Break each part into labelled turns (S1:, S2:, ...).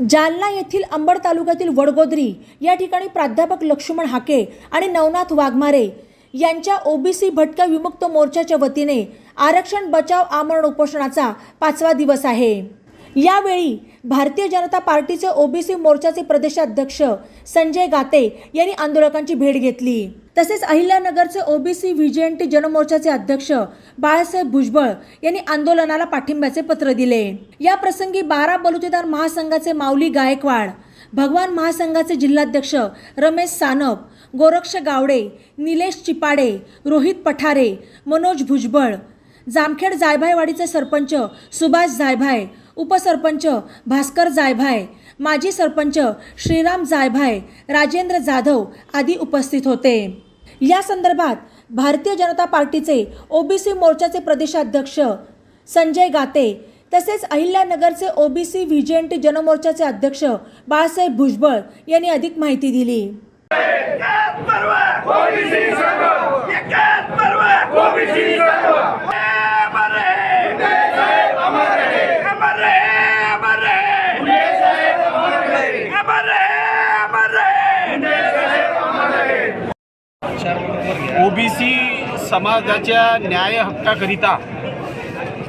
S1: जालना येथील अंबड तालुक्यातील वडगोद्री या ठिकाणी प्राध्यापक लक्ष्मण हाके आणि नवनाथ वाघमारे यांच्या ओबीसी भटक्या विमुक्त मोर्चाच्या वतीने आरक्षण बचाव आमरण उपोषणाचा पाचवा दिवस आहे. यावेळी भारतीय जनता पार्टीचे ओबीसी मोर्चाचे प्रदेशाध्यक्ष संजय गाते यांनी आंदोलकांची भेट घेतली. तसेच अहिल्यानगरचे ओबीसी व्हीजेएनटी जनमोर्चाचे अध्यक्ष बाळासाहेब भुजबळ यांनी आंदोलनाला पाठिंब्याचे पत्र दिले. या प्रसंगी बारा बलुतेदार महासंघाचे माऊली गायकवाड भगवान महासंघाचे जिल्हाध्यक्ष रमेश सानप गोरक्ष गावडे निलेश चिपाडे रोहित पठारे मनोज भुजबळ जामखेड जायभायवाडीचे सरपंच सुभाष जायभाय उपसरपंच भास्कर जायभाय माजी सरपंच श्रीराम जायभाय राजेंद्र जाधव आदी उपस्थित होते. या संदर्भात भारतीय जनता पार्टीचे ओबीसी मोर्चाचे प्रदेशाध्यक्ष संजय गाते तसेच अहिल्यानगरचे ओबीसी व्हिजेंट जनमोर्चाचे अध्यक्ष बाळासाहेब भुजबळ यांनी अधिक माहिती दिली.
S2: ओबीसी
S3: समाजाच्या न्याय हक्काकरिता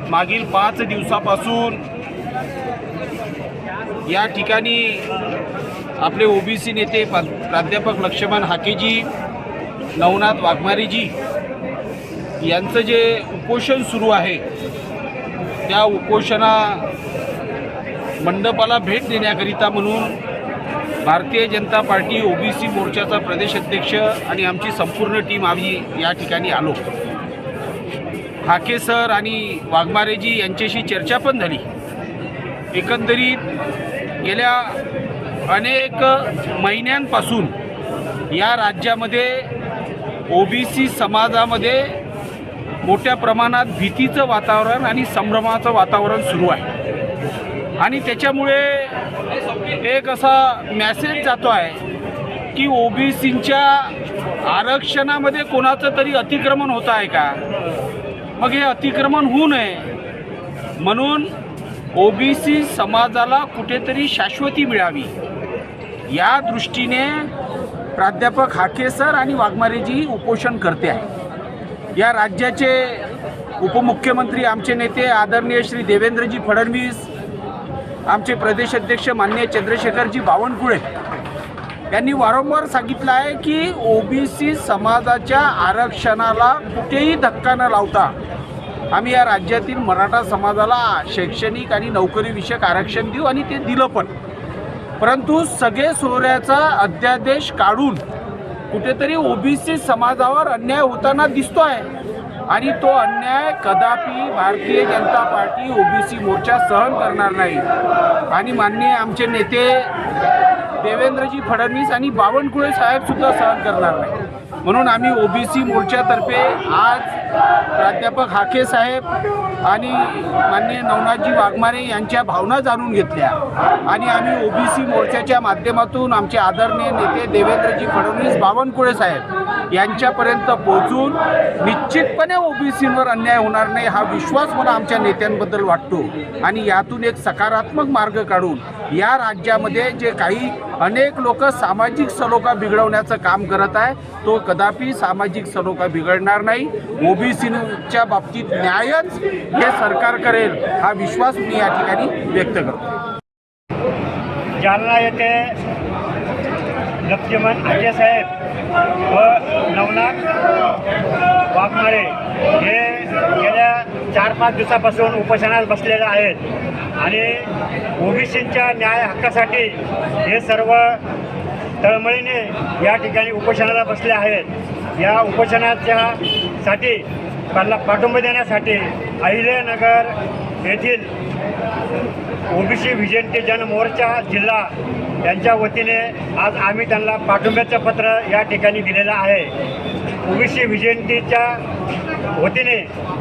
S3: मागील पाच दिवसापासून या ठिकाणी आपले ओबीसी नेते पा प्राध्यापक लक्ष्मण हाकेजी नवनाथ वाघमारेजी यांचं जे उपोषण सुरू आहे त्या उपोषणा मंडपाला भेट देण्याकरिता म्हणून भारतीय जनता पार्टी ओबीसी मोर्चाचा प्रदेश अध्यक्ष आणि आमची संपूर्ण टीम आम्ही या ठिकाणी आलो. हाके सर आणि वाघमारेजी यांच्याशी चर्चा पण झाली. एकंदरीत गेल्या अनेक महिन्यांपासून या राज्यामध्ये ओबीसी समाजामध्ये मोठ्या प्रमाणात भीतीचं वातावरण आणि संभ्रमाचं वातावरण सुरू आहे. आणि त्याच्यामुळे एक असा मॅसेज जातो आहे की ओबीसींच्या आरक्षणामध्ये कोणाचं तरी अतिक्रमण होत आहे का? मग हे अतिक्रमण होऊ नये. म्हणून ओबीसी समाजाला कुठेतरी शाश्वती मिळावी. या दृष्टीने प्राध्यापक हाके सर आणि वाघमारेजी उपोषण करते आहे. या राज्याचे उपमुख्यमंत्री आमचे नेते आदरणीय श्री देवेंद्रजी फडणवीस आमचे प्रदेश अध्यक्ष मान्य चंद्रशेखरजी बावनकुळे यांनी वारंवार सांगितलं आहे की ओबीसी समाजाच्या आरक्षणाला कुठेही धक्का न लावता आम्ही या राज्यातील मराठा समाजाला शैक्षणिक आणि नोकरीविषयक आरक्षण देऊ आणि ते दिलं पण. परंतु सगळे सोहऱ्याचा अध्यादेश काढून कुठेतरी ओबीसी समाजावर अन्याय होताना दिसतो आहे आणि तो अन्याय कदापि भारतीय जनता पार्टी ओबीसी मोर्चा सहन करणार नाही. आणि माननीय आमचे नेते देवेंद्रजी फडणवीस आणि बावनकुळे साहेब सुद्धा सहन करणार नाही. म्हणून आम्ही ओबीसी मोर्चातर्फे आज प्राध्यापक हाके साहेब आणि माननीय नवनाथजी वाघमारे यांच्या भावना जाणून घेतल्या. आणि आम्ही ओबीसी मोर्चाच्या माध्यमातून आमचे आदरणीय नेते देवेंद्रजी फडणवीस बावनकुळे साहेब यांच्यापर्यंत पोहोचून निश्चितपणे ओबीसीवर अन्याय होणार नाही हा विश्वास मला आमच्या नेत्यांबद्दल वाटतो. आणि यातून एक सकारात्मक मार्ग काढून या राज्यामध्ये जे काही अनेक लोक सामाजिक सलोखा बिघडवण्याचं काम करत आहे तो कदापि सामाजिक सलोखा बिघडणार नाही. ओबीसीच्या बाबतीत न्यायच हे सरकार करेल हा विश्वास मी या ठिकाणी व्यक्त करतो.
S4: जालना येथे लक्ष्मण आजेसाहेब व नवनाथ वाघमारे हे गेल्या चार पाच दिवसापासून उपोषणात बसलेले आहेत. आणि ओबीसींच्या न्याय हक्कासाठी हे सर्व तळमळीने या ठिकाणी उपोषणाला बसले आहेत. या उपोषणाच्या साठी त्यांना पाठिंबा देण्यासाठी अहिल्यानगर येथील ओबीसी व्हिजनटी जनमोर्चा जिल्हा यांच्या वतीने आज आम्ही त्यांना पाठिंब्याचं पत्र या ठिकाणी दिलेलं आहे. ओबीसी व्हिजनटीच्या वतीने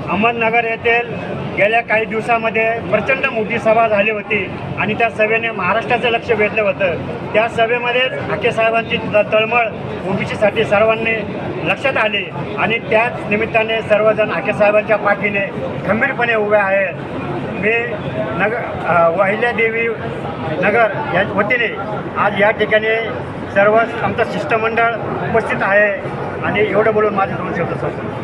S4: अहमदनगर येथील गेल्या काही दिवसामध्ये प्रचंड मोठी सभा झाली होती आणि त्या सभेने महाराष्ट्राचं लक्ष वेधलं होतं. त्या सभेमध्येच हाके साहेबांची तळमळ ओबीसीसाठी सर्वांनी लक्षात आली आणि त्याच निमित्ताने सर्वजण हाके साहेबांच्या पाठीने खंबीरपणे उभे आहेत. मी नगर वाहिल्यादेवी नगर या वतीने आज या ठिकाणी सर्व आमचं शिष्टमंडळ उपस्थित आहे आणि एवढं बोलून माझे दोन शब्द संपतो